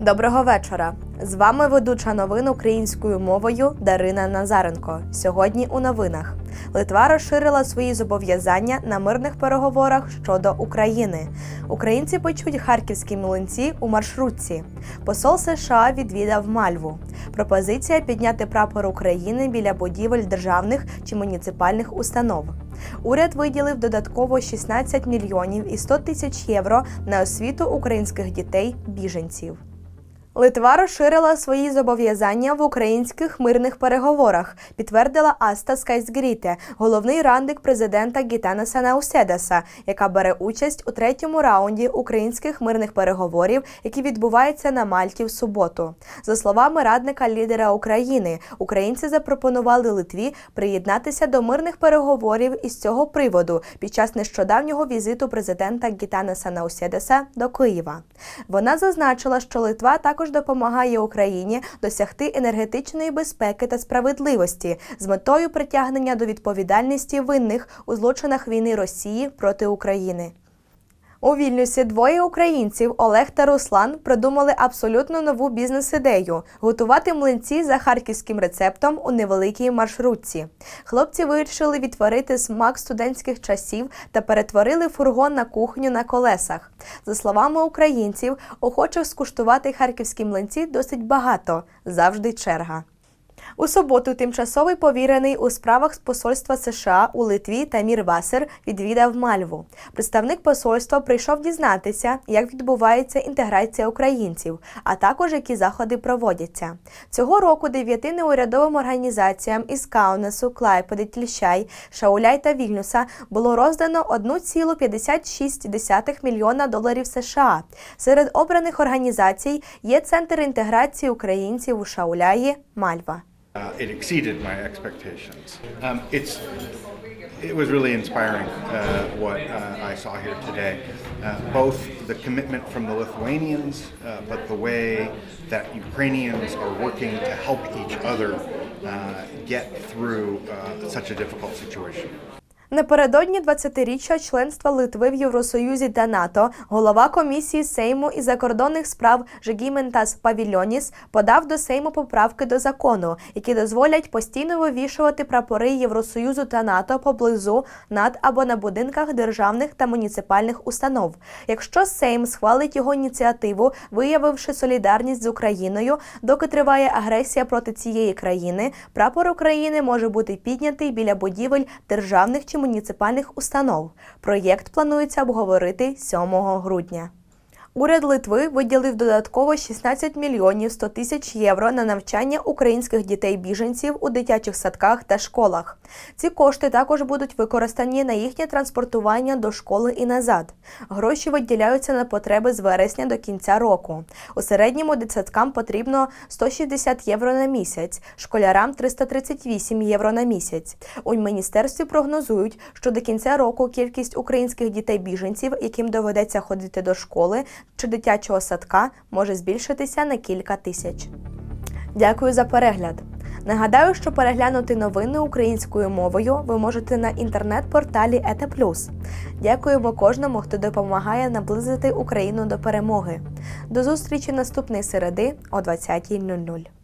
Доброго вечора. З вами ведуча новин українською мовою Дарина Назаренко. Сьогодні у новинах Литва розширила свої зобов'язання на мирних переговорах щодо України. Українці почуть харківські млинці у маршрутці. Посол США відвідав Мальву. Пропозиція підняти прапор України біля будівель державних чи муніципальних установ. Уряд виділив додатково 16 мільйонів і 100 тисяч євро на освіту українських дітей біженців. Литва розширила свої зобов'язання в українських мирних переговорах, підтвердила Аста Скайсгріте, головний рандик президента Гітанаса Науседаса, яка бере участь у третьому раунді українських мирних переговорів, які відбуваються на Мальті в суботу. За словами радника лідера України, українці запропонували Литві приєднатися до мирних переговорів із цього приводу під час нещодавнього візиту президента Гітанаса Науседаса до Києва. Вона зазначила, що Литва також допомагає Україні досягти енергетичної безпеки та справедливості з метою притягнення до відповідальності винних у злочинах війни Росії проти України. У Вільнюсі двоє українців Олег та Руслан придумали абсолютно нову бізнес-ідею готувати млинці за харківським рецептом у невеликій маршрутці. Хлопці вирішили відтворити смак студентських часів та перетворили фургон на кухню на колесах. За словами українців, охочих скуштувати харківські млинці досить багато, завжди черга. У суботу тимчасовий повірений у справах посольства США у Литві Тамір Васер відвідав Мальву. Представник посольства прийшов дізнатися, як відбувається інтеграція українців, а також які заходи проводяться. Цього року дев'яти неурядовим організаціям із Каунасу, Клайпеди, Тільщай, Шауляй та Вільнюса було роздано 1,56 мільйона доларів США. Серед обраних організацій є центр інтеграції українців у Шауляї Мальва. Uh, it exceeded my expectations. Um, it's it was really inspiring uh, what uh, I saw here today. Uh, both the commitment from the Lithuanians, uh, but the way that Ukrainians are working to help each other uh, get through such a difficult situation. Напередодні 20-річчя членства Литви в Євросоюзі та НАТО голова комісії Сейму із закордонних справ Жегіментас Павільоніс подав до Сейму поправки до закону, які дозволять постійно вивішувати прапори Євросоюзу та НАТО поблизу над або на будинках державних та муніципальних установ. Якщо Сейм схвалить його ініціативу, виявивши солідарність з Україною, доки триває агресія проти цієї країни, прапор України може бути піднятий біля будівель державних чи муніципальних установ. Проєкт планується обговорити 7 грудня. Уряд Литви виділив додатково 16 мільйонів 100 тисяч євро на навчання українських дітей-біженців у дитячих садках та школах. Ці кошти також будуть використані на їхнє транспортування до школи і назад. Гроші виділяються на потреби з вересня до кінця року. У середньому дитсадкам потрібно 160 євро на місяць, школярам 338 євро на місяць. У міністерстві прогнозують, що до кінця року кількість українських дітей-біженців, яким доведеться ходити до школи чи дитячого садка, може збільшитися на кілька тисяч. Дякую за перегляд. Нагадаю, що переглянути новини українською мовою ви можете на інтернет-порталі ЕТЕ Дякуємо кожному, хто допомагає наблизити Україну до перемоги. До зустрічі наступної середи о 20.00.